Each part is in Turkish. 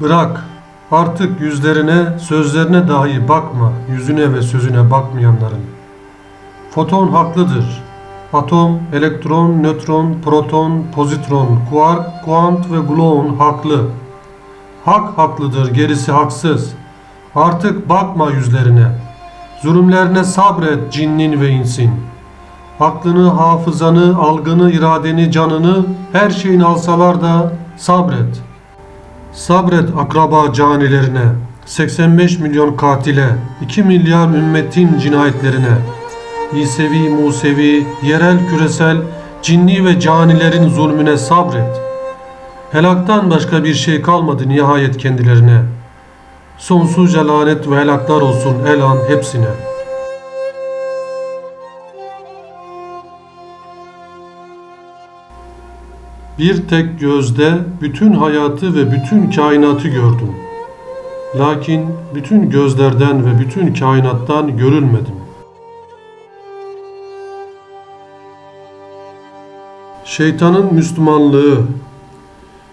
Bırak. Artık yüzlerine, sözlerine dahi bakma. Yüzüne ve sözüne bakmayanların. Foton haklıdır. Atom, elektron, nötron, proton, pozitron, kuark, kuant ve gluon haklı. Hak haklıdır, gerisi haksız. Artık bakma yüzlerine. Zulümlerine sabret cinnin ve insin. Aklını, hafızanı, algını, iradeni, canını, her şeyin alsalar da sabret. Sabret akraba canilerine, 85 milyon katile, 2 milyar ümmetin cinayetlerine. İsevi, Musevi, yerel, küresel, cinni ve canilerin zulmüne sabret. Helaktan başka bir şey kalmadı nihayet kendilerine. Sonsuzca lanet ve helaklar olsun elan hepsine. Bir tek gözde bütün hayatı ve bütün kainatı gördüm. Lakin bütün gözlerden ve bütün kainattan görülmedim. Şeytanın Müslümanlığı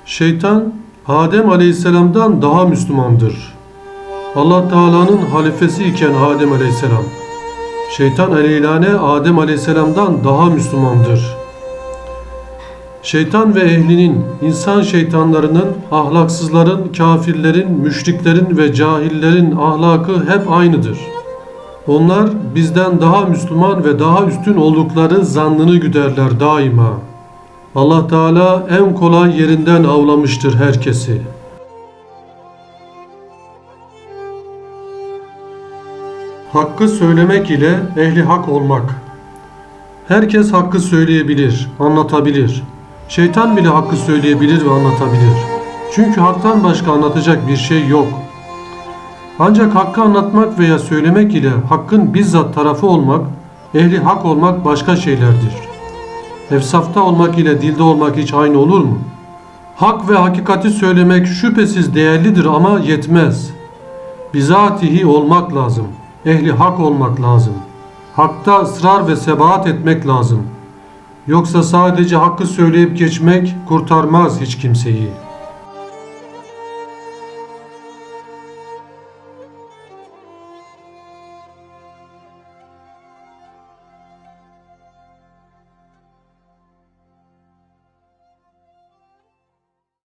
Şeytan Adem Aleyhisselam'dan daha Müslümandır. Allah Teala'nın halifesi iken Adem Aleyhisselam. Şeytan aleyhane Adem Aleyhisselam'dan daha Müslümandır. Şeytan ve ehlinin, insan şeytanlarının, ahlaksızların, kafirlerin, müşriklerin ve cahillerin ahlakı hep aynıdır. Onlar bizden daha Müslüman ve daha üstün oldukları zannını güderler daima. Allah Teala en kolay yerinden avlamıştır herkesi. Hakkı söylemek ile ehli hak olmak. Herkes hakkı söyleyebilir, anlatabilir. Şeytan bile hakkı söyleyebilir ve anlatabilir. Çünkü haktan başka anlatacak bir şey yok. Ancak hakkı anlatmak veya söylemek ile hakkın bizzat tarafı olmak, ehli hak olmak başka şeylerdir. Efsafta olmak ile dilde olmak hiç aynı olur mu? Hak ve hakikati söylemek şüphesiz değerlidir ama yetmez. Bizatihi olmak lazım. Ehli hak olmak lazım. Hakta ısrar ve sebat etmek lazım. Yoksa sadece hakkı söyleyip geçmek kurtarmaz hiç kimseyi.''